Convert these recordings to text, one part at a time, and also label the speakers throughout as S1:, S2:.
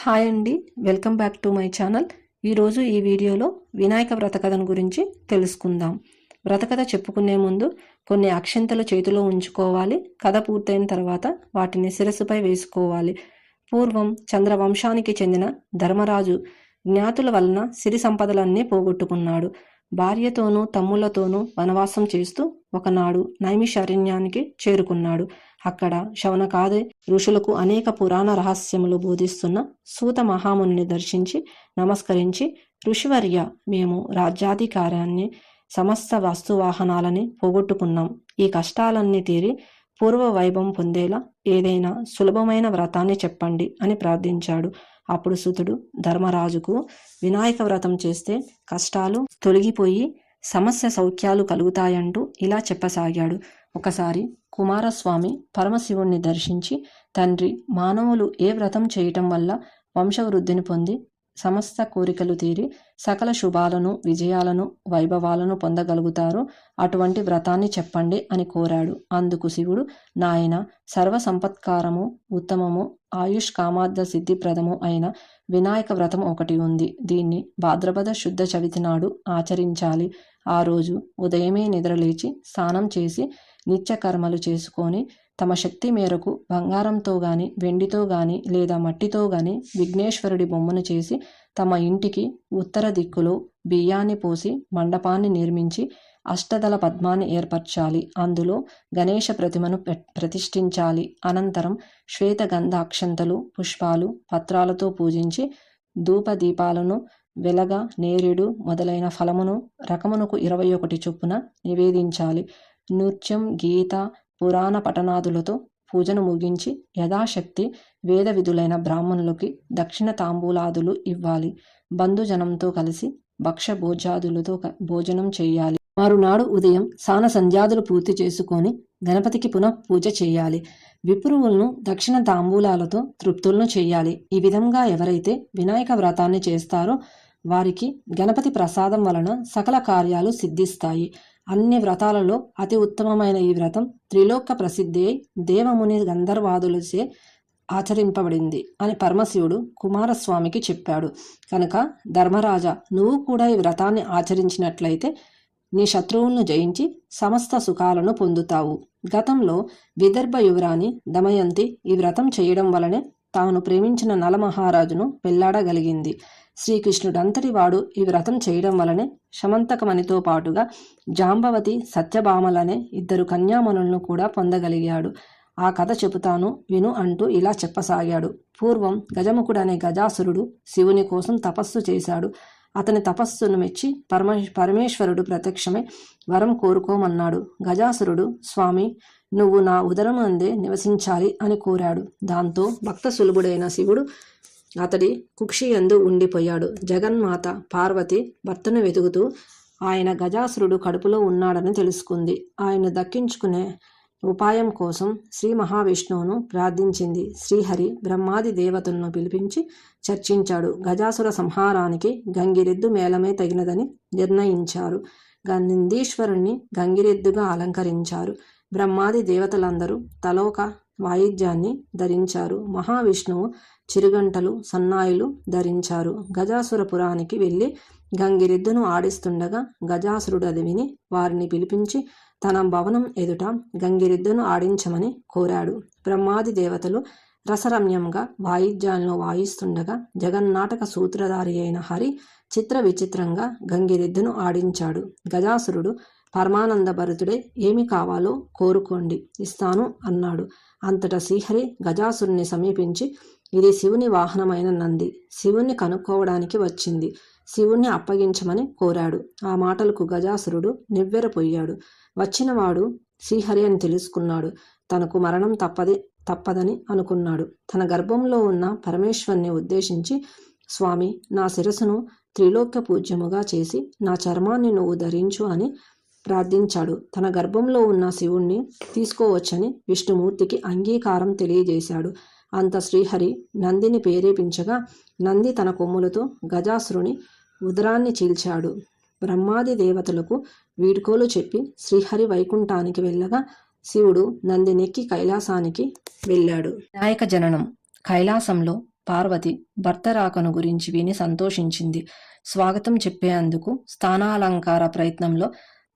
S1: Hi అండి welcome back to my channel. ఈరోజు ఈ వీడియోలో వినాయక వ్రతకథను గురించి తెలుసుకుందాం. వ్రతకథ చెప్పుకునే ముందు కొన్ని అక్షంతలు చేతిలో ఉంచుకోవాలి. కథ పూర్తయిన తర్వాత వాటిని శిరస్సుపై వేసుకోవాలి. పూర్వం చంద్రవంశానికి చెందిన ధర్మరాజు జ్ఞాతుల వలన సిరి సంపదలన్నీ పోగొట్టుకున్నాడు. భార్యతోనూ తమ్ములతోనూ వనవాసం చేస్తూ ఒకనాడు నైమిషారణ్యానికి చేరుకున్నాడు. అక్కడ శవనకాదే ఋషులకు అనేక పురాణ రహస్యములు బోధిస్తున్న సూత మహాముని దర్శించి నమస్కరించి ఋషివర్య మేము రాజ్యాధికారాన్ని సమస్త వస్తువాహనాలని పోగొట్టుకున్నాం. ఈ కష్టాలన్నీ తీరి పూర్వ వైభవం పొందేలా ఏదైనా సులభమైన వ్రతాన్ని చెప్పండి అని ప్రార్థించాడు. అప్పుడు సుతుడు ధర్మరాజుకు వినాయక వ్రతం చేస్తే కష్టాలు తొలగిపోయి సమస్య సౌఖ్యాలు కలుగుతాయంటూ ఇలా చెప్పసాగాడు. ఒకసారి కుమారస్వామి పరమశివుణ్ణి దర్శించి తండ్రి మానవులు ఏ వ్రతం చేయటం వల్ల వంశవృద్ధిని పొంది సమస్త కోరికలు తీరి సకల శుభాలను విజయాలను వైభవాలను పొందగలుగుతారో. అటువంటి వ్రతాన్ని చెప్పండి అని కోరాడు. అందుకు శివుడు నాయన సర్వసంపత్కారము ఉత్తమము ఆయుష్ కామార్థ సిద్ధిప్రదము అయిన వినాయక వ్రతం ఒకటి ఉంది. దీన్ని భాద్రపద శుద్ధ చవితి నాడు ఆచరించాలి. ఆ రోజు ఉదయమే నిద్రలేచి స్నానం చేసి నిత్యకర్మలు చేసుకొని తమ శక్తి మేరకు బంగారంతో గాని వెండితో గాని లేదా మట్టితో గాని విఘ్నేశ్వరుడి బొమ్మను చేసి తమ ఇంటికి ఉత్తర దిక్కులో బియ్యాన్ని పోసి మండపాన్ని నిర్మించి అష్టదళ పద్మాన్ని ఏర్పరచాలి. అందులో గణేష ప్రతిమను ప్రతిష్ఠించాలి. అనంతరం శ్వేత గంధ అక్షంతలు పుష్పాలు పత్రాలతో పూజించి ధూపదీపాలను వెలగ నేరేడు మొదలైన ఫలమును రకమునకు ఇరవై ఒకటి చొప్పున నివేదించాలి. నృత్యం గీత పురాణ పఠనాదులతో పూజను ముగించి యథాశక్తి వేద విధులైన బ్రాహ్మణులకి దక్షిణ తాంబూలాదులు ఇవ్వాలి. బంధుజనంతో కలిసి భక్ష భోజాదులతో భోజనం చేయాలి. మరునాడు ఉదయం సాన సంధ్యాదులు పూర్తి చేసుకొని గణపతికి పునః పూజ చేయాలి. విప్రువులను దక్షిణ తాంబూలాలతో తృప్తులను చేయాలి. ఈ విధంగా ఎవరైతే వినాయక వ్రతాన్ని చేస్తారో వారికి గణపతి ప్రసాదం వలన సకల కార్యాలు సిద్ధిస్తాయి. అన్ని వ్రతాలలో అతి ఉత్తమమైన ఈ వ్రతం త్రిలోక ప్రసిద్ధి దేవముని గంధర్వాదులచే ఆచరింపబడింది అని పరమశివుడు కుమారస్వామికి చెప్పాడు. కనుక ధర్మరాజా నువ్వు కూడా ఈ వ్రతాన్ని ఆచరించినట్లయితే నీ శత్రువులను జయించి సమస్త సుఖాలను పొందుతావు. గతంలో విదర్భ యువరాణి దమయంతి ఈ వ్రతం చేయడం వలనే తాను ప్రేమించిన నలమహారాజును పెళ్ళాడగలిగింది. శ్రీకృష్ణుడంతటి వాడు ఈ వ్రతం చేయడం వలనే శమంతకమణితో పాటుగా జాంబవతి సత్యభామలనే ఇద్దరు కన్యామణులను కూడా పొందగలిగాడు. ఆ కథ చెబుతాను విను అంటూ ఇలా చెప్పసాగాడు. పూర్వం గజముఖుడనే గజాసురుడు శివుని కోసం తపస్సు చేశాడు. అతని తపస్సును మెచ్చి పరమ పరమేశ్వరుడు ప్రత్యక్షమై వరం కోరుకోమన్నాడు. గజాసురుడు స్వామి నువ్వు నా ఉదరం అందే నివసించాలి అని కోరాడు. దాంతో భక్త సులభుడైన శివుడు అతడి కుక్షియందు ఉండిపోయాడు. జగన్మాత పార్వతి భర్తను వెతుకుతూ ఆయన గజాసురుడు కడుపులో ఉన్నాడని తెలుసుకుంది. ఆయన దక్కించుకునే ఉపాయం కోసం శ్రీ మహావిష్ణువును ప్రార్థించింది. శ్రీహరి బ్రహ్మాది దేవతలను పిలిపించి చర్చించాడు. గజాసుర సంహారానికి గంగిరెద్దు మేళమే తగినదని నిర్ణయించారు. నందీశ్వరుణ్ణి గంగిరెద్దుగా అలంకరించారు. బ్రహ్మాది దేవతలందరూ తలోక వాయిద్యాన్ని ధరించారు. మహావిష్ణువు చిరుగంటలు సన్నాయిలు ధరించారు. గజాసురపురానికి వెళ్ళి గంగిరెద్దును ఆడిస్తుండగా గజాసురుడు అది విని వారిని పిలిపించి తన భవనం ఎదుట గంగిరెద్దును ఆడించమని కోరాడు. బ్రహ్మాది దేవతలు రసరమ్యంగా వాయిద్యాలను వాయిస్తుండగా జగన్నాటక సూత్రధారి అయిన హరి చిత్ర విచిత్రంగా గంగిరెద్దును ఆడించాడు. గజాసురుడు పరమానంద భరతుడే ఏమి కావాలో కోరుకోండి ఇస్తాను అన్నాడు. అంతటా శ్రీహరి గజాసురుని సమీపించి ఇది శివుని వాహనమైన నంది. శివుణ్ణి కనుక్కోవడానికి వచ్చింది. శివుణ్ణి అప్పగించమని కోరాడు. ఆ మాటలకు గజాసురుడు నివ్వెరపోయాడు వచ్చినవాడు శ్రీహరి అని తెలుసుకున్నాడు. తనకు మరణం తప్పది తప్పదని అనుకున్నాడు. తన గర్భంలో ఉన్న పరమేశ్వరుని ఉద్దేశించి స్వామి నా శిరస్సును త్రిలోక్య పూజ్యముగా చేసి నా చర్మాన్ని నువ్వు ధరించు అని ప్రార్థించాడు. తన గర్భంలో ఉన్న శివుణ్ణి తీసుకోవచ్చని విష్ణుమూర్తికి అంగీకారం తెలియజేశాడు. అంత శ్రీహరి నందిని ప్రేరేపించగా నంది తన కొమ్ములతో గజాసురుని ఉదరాన్ని చీల్చాడు. బ్రహ్మాది దేవతలకు వీడ్కోలు చెప్పి శ్రీహరి వైకుంఠానికి వెళ్ళగా శివుడు నందినెక్కి కైలాసానికి వెళ్ళాడు. వినాయక జననం. కైలాసంలో పార్వతి భర్త రాకను గురించి విని సంతోషించింది. స్వాగతం చెప్పేందుకు స్థానాలంకార ప్రయత్నంలో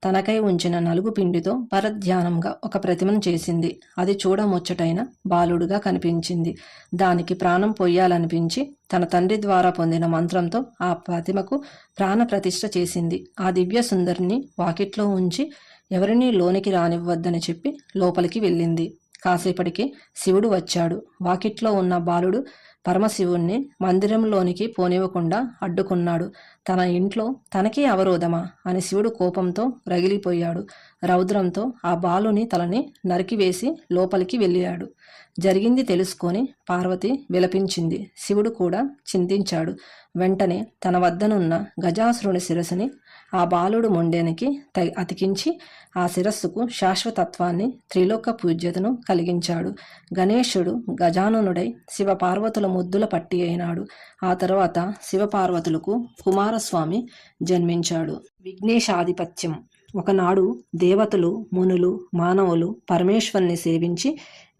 S1: తనకై ఉంచిన నలుగు పిండితో పరధ్యానంగా ఒక ప్రతిమను చేసింది. అది చూడముచ్చటైన బాలుడుగా కనిపించింది. దానికి ప్రాణం పొయ్యాలనిపించి తన తండ్రి ద్వారా పొందిన మంత్రంతో ఆ ప్రతిమకు ప్రాణ ప్రతిష్ఠ చేసింది. ఆ దివ్య సుందరిని వాకిట్లో ఉంచి ఎవరినీ లోనికి రానివ్వద్దని చెప్పి లోపలికి వెళ్ళింది. కాసేపటికి శివుడు వచ్చాడు. వాకిట్లో ఉన్న బాలుడు పరమశివుణ్ణి మందిరంలోనికి పోనివ్వకుండా అడ్డుకున్నాడు. తన ఇంట్లో తనకే అవరోధమా? అని శివుడు కోపంతో రగిలిపోయాడు. రౌద్రంతో ఆ బాలుని తలని నరికివేసి లోపలికి వెళ్ళాడు. జరిగింది తెలుసుకొని పార్వతి విలపించింది. శివుడు కూడా చింతించాడు. వెంటనే తన వద్దనున్న గజాసురుని శిరస్సుని ఆ బాలుడు మొండెనికి త అతికించి ఆ శిరస్సుకు శాశ్వతత్వాన్ని త్రిలోక పూజ్యతను కలిగించాడు. గణేశుడు గజాననుడై శివపార్వతుల ముద్దుల పట్టి అయినాడు. ఆ తర్వాత శివపార్వతులకు కుమారస్వామి జన్మించాడు. విఘ్నేశాధిపత్యం. ఒకనాడు దేవతలు మునులు మానవులు పరమేశ్వరుని సేవించి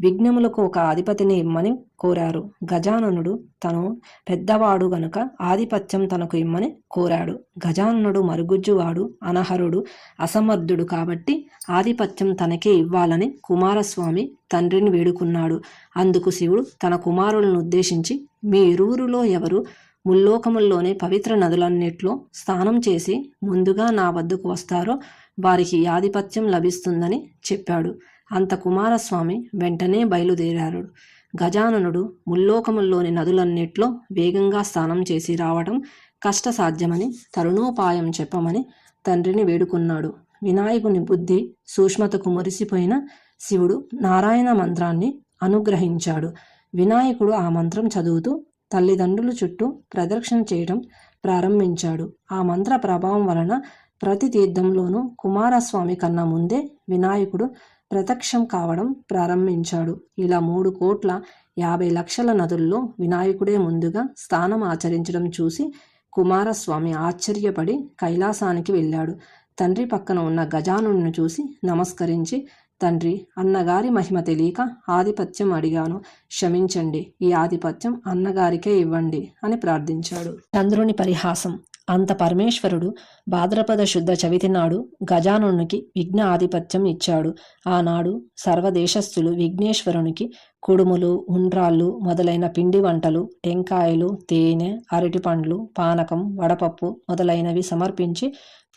S1: విఘ్నములకు ఒక అధిపతిని ఇమ్మని కోరారు. గజాననుడు తను పెద్దవాడు గనుక ఆధిపత్యం తనకు ఇమ్మని కోరాడు. గజాననుడు మరుగుజ్జువాడు అనహరుడు అసమర్థుడు కాబట్టి ఆధిపత్యం తనకే ఇవ్వాలని కుమారస్వామి తండ్రిని వేడుకున్నాడు. అందుకు శివుడు తన కుమారులను ఉద్దేశించి మీ ఇరువురులో ఎవరు ముల్లోకముల్లోని పవిత్ర నదులన్నిట్లో స్నానం చేసి ముందుగా నా వద్దకు వస్తారో వారికి ఆధిపత్యం లభిస్తుందని చెప్పాడు. అంత కుమారస్వామి వెంటనే బయలుదేరాడు. గజాననుడు ముల్లోకముల్లోని నదులన్నిట్లో వేగంగా స్నానం చేసి రావటం కష్టసాధ్యమని తరుణోపాయం చెప్పమని తండ్రిని వేడుకున్నాడు. వినాయకుని బుద్ధి సూక్ష్మతకు మురిసిపోయిన శివుడు నారాయణ మంత్రాన్ని అనుగ్రహించాడు. వినాయకుడు ఆ మంత్రం చదువుతూ తల్లిదండ్రుల చుట్టూ ప్రదక్షిణ చేయడం ప్రారంభించాడు. ఆ మంత్ర ప్రభావం వలన ప్రతి తీర్థంలోనూ కుమారస్వామి కన్నా ముందే వినాయకుడు ప్రత్యక్షం కావడం ప్రారంభించాడు. ఇలా మూడు కోట్ల యాభై లక్షల నదుల్లో వినాయకుడే ముందుగా స్థానం ఆచరించడం చూసి కుమారస్వామి ఆశ్చర్యపడి కైలాసానికి వెళ్ళాడు. తండ్రి పక్కన ఉన్న గజానుడిని చూసి నమస్కరించి తండ్రి అన్నగారి మహిమ తెలియక ఆధిపత్యం అడిగాను. క్షమించండి. ఈ ఆధిపత్యం అన్నగారికే ఇవ్వండి అని ప్రార్థించాడు. చంద్రుని పరిహాసం. అంత పరమేశ్వరుడు భాద్రపద శుద్ధ చవితి నాడు గజానునికి విఘ్న ఆధిపత్యం ఇచ్చాడు. ఆనాడు సర్వదేశస్థులు విఘ్నేశ్వరునికి కుడుములు ఉండ్రాళ్ళు మొదలైన పిండి వంటలు టెంకాయలు తేనె అరటిపండ్లు పానకం వడపప్పు మొదలైనవి సమర్పించి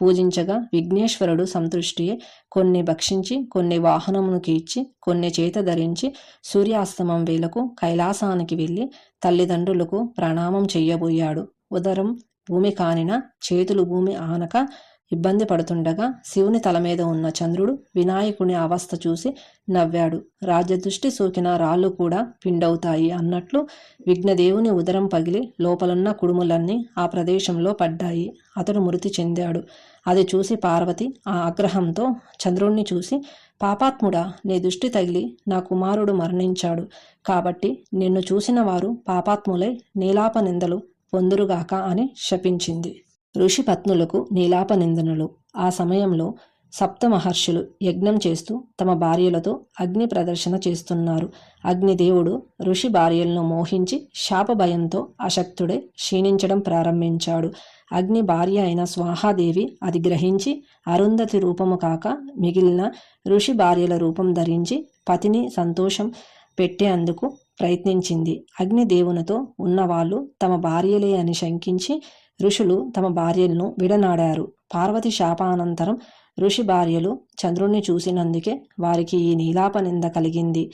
S1: పూజించగా విఘ్నేశ్వరుడు సంతృష్టి కొన్ని భక్షించి కొన్ని వాహనమునికి ఇచ్చి కొన్ని చేత ధరించి సూర్యాస్తమం వేళకు కైలాసానికి వెళ్ళి తల్లిదండ్రులకు ప్రణామం చెయ్యబోయాడు ఉదరం భూమి కానిన చేతులు భూమి ఆనక ఇబ్బంది పడుతుండగా శివుని తల మీద ఉన్న చంద్రుడు వినాయకుని అవస్థ చూసి నవ్వాడు. రాజదృష్టి సోకిన రాళ్ళు కూడా పిండవుతాయి అన్నట్లు విఘ్నదేవుని ఉదరం పగిలి లోపలున్న కుడుములన్నీ ఆ ప్రదేశంలో పడ్డాయి. అతడు మృతి చెందాడు. అది చూసి పార్వతి ఆ ఆగ్రహంతో చంద్రుణ్ణి చూసి పాపాత్ముడా నీ దృష్టి తగిలి నా కుమారుడు మరణించాడు. కాబట్టి నిన్ను చూసిన వారు పాపాత్ములై నీలాప నిందలు పొందురుగాక అని శపించింది. ఋషి పత్నులకు నీలాప నిందనలు. ఆ సమయంలో సప్త మహర్షులు యజ్ఞం చేస్తూ తమ భార్యలతో అగ్ని ప్రదర్శన చేస్తున్నారు. అగ్నిదేవుడు ఋషి భార్యలను మోహించి శాప భయంతో అశక్తుడే క్షీణించడం ప్రారంభించాడు. అగ్ని భార్య అయిన స్వాహాదేవి అది గ్రహించి అరుంధతి రూపము కాక మిగిలిన ఋషి భార్యల రూపం ధరించి పతిని సంతోషం పెట్టేందుకు ప్రయత్నించింది. అగ్నిదేవునితో ఉన్నవాళ్ళు తమ భార్యలే అని శంకించి ఋషులు తమ భార్యలను విడనాడారు. పార్వతి శాపానంతరం ఋషి భార్యలు చంద్రుణ్ణి చూసినందుకే వారికి ఈ నీలాప నింద కలిగింది.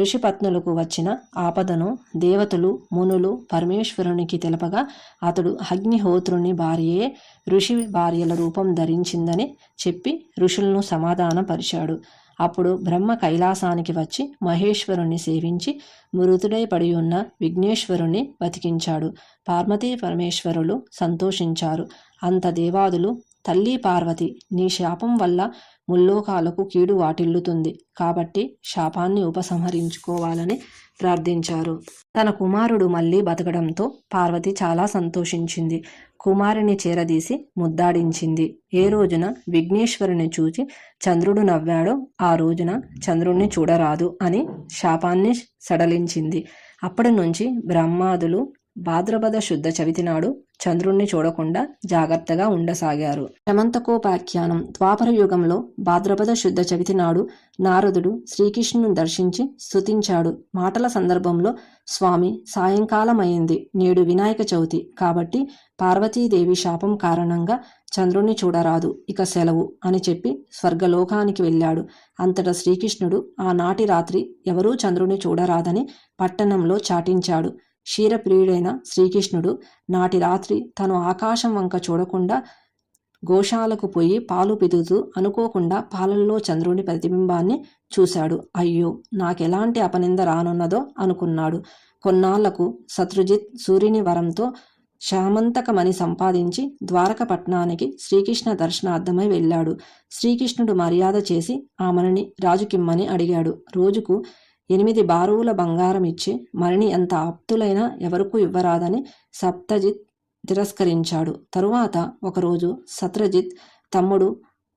S1: ఋషిపత్నులకు వచ్చిన ఆపదను దేవతలు మునులు పరమేశ్వరునికి తెలపగా అతడు అగ్నిహోత్రుని భార్యే ఋషి భార్యల రూపం ధరించిందని చెప్పి ఋషులను సమాధానపరిచాడు. అప్పుడు బ్రహ్మ కైలాసానికి వచ్చి మహేశ్వరుణ్ణి సేవించి మృతుడై పడి ఉన్న విఘ్నేశ్వరుణ్ణి బతికించాడు. పార్వతీ పరమేశ్వరులు సంతోషించారు. అంత దేవాదులు తల్లి పార్వతి నీ శాపం వల్ల ముల్లోకాలకు కీడు వాటిల్లుతుంది. కాబట్టి శాపాన్ని ఉపసంహరించుకోవాలని ప్రార్థించారు. తన కుమారుడు మళ్ళీ బతకడంతో పార్వతి చాలా సంతోషించింది. కుమారుని చేరదీసి ముద్దాడించింది. ఏ రోజున విఘ్నేశ్వరుని చూచి చంద్రుడు నవ్వాడో ఆ రోజున చంద్రుణ్ణి చూడరాదు అని శాపాన్ని సడలించింది. అప్పటి నుంచి బ్రహ్మాదులు భాద్రపద శుద్ధ చవితి నాడు చంద్రుణ్ణి చూడకుండా జాగ్రత్తగా ఉండసాగారు. శమంతకోపాఖ్యానం ద్వాపర యుగంలో భాద్రపద శుద్ధ చవితి నాడు నారదుడు శ్రీకృష్ణుని దర్శించి స్తుతించాడు. మాటల సందర్భంలో స్వామి సాయంకాలమైంది. నేడు వినాయక చవితి. కాబట్టి పార్వతీదేవి శాపం కారణంగా చంద్రుణ్ణి చూడరాదు. ఇక సెలవు అని చెప్పి స్వర్గలోకానికి వెళ్ళాడు. అంతటా శ్రీకృష్ణుడు ఆనాటి రాత్రి ఎవరూ చంద్రుణ్ణి చూడరాదని పట్టణంలో చాటించాడు. క్షీరప్రియుడైన శ్రీకృష్ణుడు నాటి రాత్రి తను ఆకాశం వంక చూడకుండా గోశాలకు పోయి పాలు పితుకుతూ అనుకోకుండా పాలల్లో చంద్రుని ప్రతిబింబాన్ని చూశాడు. అయ్యో నాకెలాంటి అపనింద రానున్నదో అనుకున్నాడు. కొన్నాళ్ళకు శత్రుజిత్ సూర్యుని వరంతో శామంతకమని సంపాదించి ద్వారకపట్నానికి శ్రీకృష్ణ దర్శనార్థమై వెళ్ళాడు. శ్రీకృష్ణుడు మర్యాద చేసి ఆమెని రాజుకిమ్మని అడిగాడు. రోజుకు ఎనిమిది బారువుల బంగారం ఇచ్చి మరిని ఎంత ఆప్తులైనా ఎవరికూ ఇవ్వరాదని సప్తజిత్ తిరస్కరించాడు. తరువాత ఒకరోజు సత్రజిత్ తమ్ముడు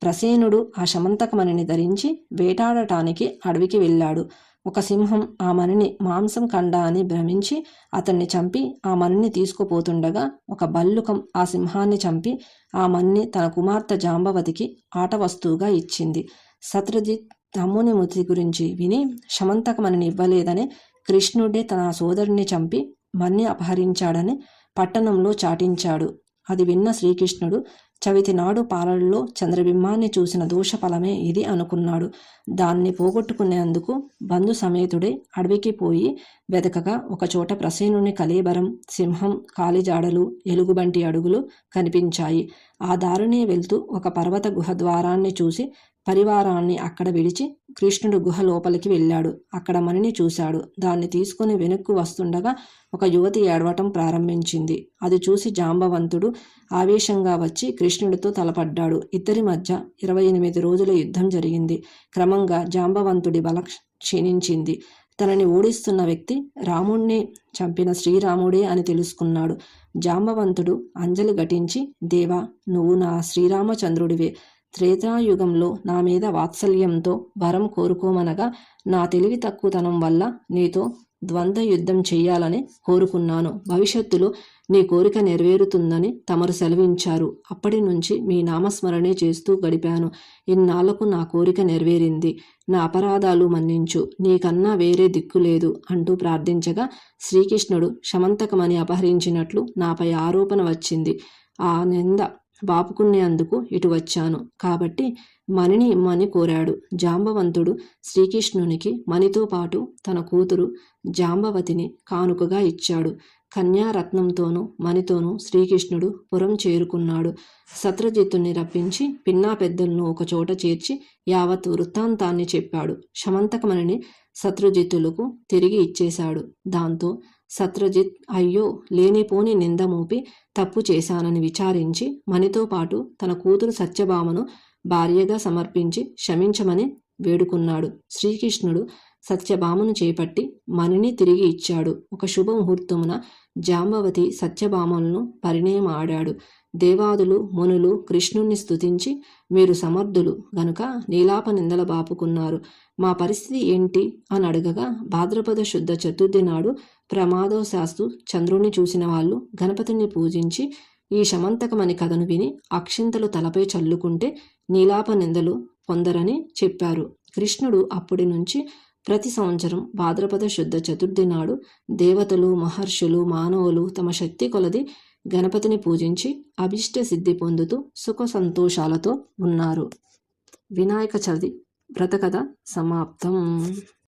S1: ప్రసేనుడు ఆ శమంతకమణిని ధరించి వేటాడటానికి అడవికి వెళ్ళాడు. ఒక సింహం ఆ మణిని మాంసం కండ అని భ్రమించి అతన్ని చంపి ఆ మణిని తీసుకుపోతుండగా ఒక బల్లుకం ఆ సింహాన్ని చంపి ఆ మణిని తన కుమార్తె జాంబవతికి ఆట వస్తువుగా ఇచ్చింది. సత్రజిత్ తమ్ముని మృతి గురించి విని శమంతకమని ఇవ్వలేదని కృష్ణుడే తన సోదరుని చంపి మన్ని అపహరించాడని పట్టణంలో చాటించాడు. అది విన్న శ్రీకృష్ణుడు చవితి నాడు పాలల్లో చంద్రబింబాన్ని చూసిన దోషఫలమే ఇది అనుకున్నాడు. దాన్ని పోగొట్టుకునేందుకు బంధు సమేతుడే అడవికి పోయి వెదకగా ఒకచోట ప్రసేనుని కలేబరం సింహం కాలిజాడలు ఎలుగుబంటి అడుగులు కనిపించాయి. ఆ దారినే వెళ్తూ ఒక పర్వత గుహ ద్వారాన్ని చూసి పరివారాన్ని అక్కడ విడిచి కృష్ణుడు గుహ లోపలికి వెళ్ళాడు. అక్కడ మణిని చూశాడు. దాన్ని తీసుకుని వెనక్కు వస్తుండగా ఒక యువతి ఏడవటం ప్రారంభించింది. అది చూసి జాంబవంతుడు ఆవేశంగా వచ్చి కృష్ణుడితో తలపడ్డాడు. ఇద్దరి మధ్య ఇరవై ఎనిమిది రోజుల యుద్ధం జరిగింది. క్రమంగా జాంబవంతుడి బల క్షీణించింది. తనని ఓడిస్తున్న వ్యక్తి రాముణ్ణి చంపిన శ్రీరాముడే అని తెలుసుకున్నాడు. జాంబవంతుడు అంజలి ఘటించి దేవా నువ్వు నా శ్రీరామచంద్రుడివే. త్రేతాయుగంలో నా మీద వాత్సల్యంతో వరం కోరుకోమనగా నా తెలివి తక్కువతనం వల్ల నీతో ద్వంద్వ యుద్ధం చెయ్యాలని కోరుకున్నాను. భవిష్యత్తులో నీ కోరిక నెరవేరుతుందని తమరు సెలవించారు. అప్పటి నుంచి మీ నామస్మరణే చేస్తూ గడిపాను. ఇన్నాళ్ళకు నా కోరిక నెరవేరింది. నా అపరాధాలు మన్నించు. నీకన్నా వేరే దిక్కు లేదు అంటూ ప్రార్థించగా శ్రీకృష్ణుడు శమంతకమని అపహరించినట్లు నాపై ఆరోపణ వచ్చింది. ఆ నింద బాపుకునేందుకు ఇటు వచ్చాను. కాబట్టి మణిని ఇమ్మని కోరాడు. జాంబవంతుడు శ్రీకృష్ణునికి మణితో పాటు తన కూతురు జాంబవతిని కానుకగా ఇచ్చాడు. కన్యారత్నంతోనూ మణితోనూ శ్రీకృష్ణుడు పురం చేరుకున్నాడు. సత్రజిత్తుని రప్పించి పిన్నా పెద్దలను ఒకచోట చేర్చి యావత్ వృత్తాంతాన్ని చెప్పాడు. శమంతకమణిని శత్రుజిత్తులకు తిరిగి ఇచ్చేశాడు. దాంతో సత్రజిత్ అయ్యో లేనిపోని నింద మోపి తప్పు చేశానని విచారించి మణితో పాటు తన కూతురు సత్యభామను భార్యగా సమర్పించి క్షమించమని వేడుకున్నాడు. శ్రీకృష్ణుడు సత్యభామను చేపట్టి మణిని తిరిగి ఇచ్చాడు. ఒక శుభముహూర్తమున జాంబవతి సత్యభామలను పరిణయం ఆడాడు దేవాదులు మునులు కృష్ణుణ్ణి స్తుతించి మీరు సమర్థులు గనుక నీలాప నిందల బాపుకున్నారు. మా పరిస్థితి ఏంటి అని అడగగా భాద్రపద శుద్ధ చతుర్థి నాడు ప్రమాదవశాస్తు చంద్రుణ్ణి చూసిన వాళ్ళు గణపతిని పూజించి ఈ శమంతకమని కథను విని అక్షింతలు తలపై చల్లుకుంటే నీలాప నిందలు పొందరని చెప్పారు. కృష్ణుడు అప్పటి నుంచి ప్రతి సంవత్సరం భాద్రపద శుద్ధ చతుర్థి నాడు దేవతలు మహర్షులు మానవులు తమ శక్తి కొలది గణపతిని పూజించి అభిష్ట సిద్ధి పొందుతూ సుఖ సంతోషాలతో ఉన్నారు. వినాయక చవితి వ్రతకథ సమాప్తం.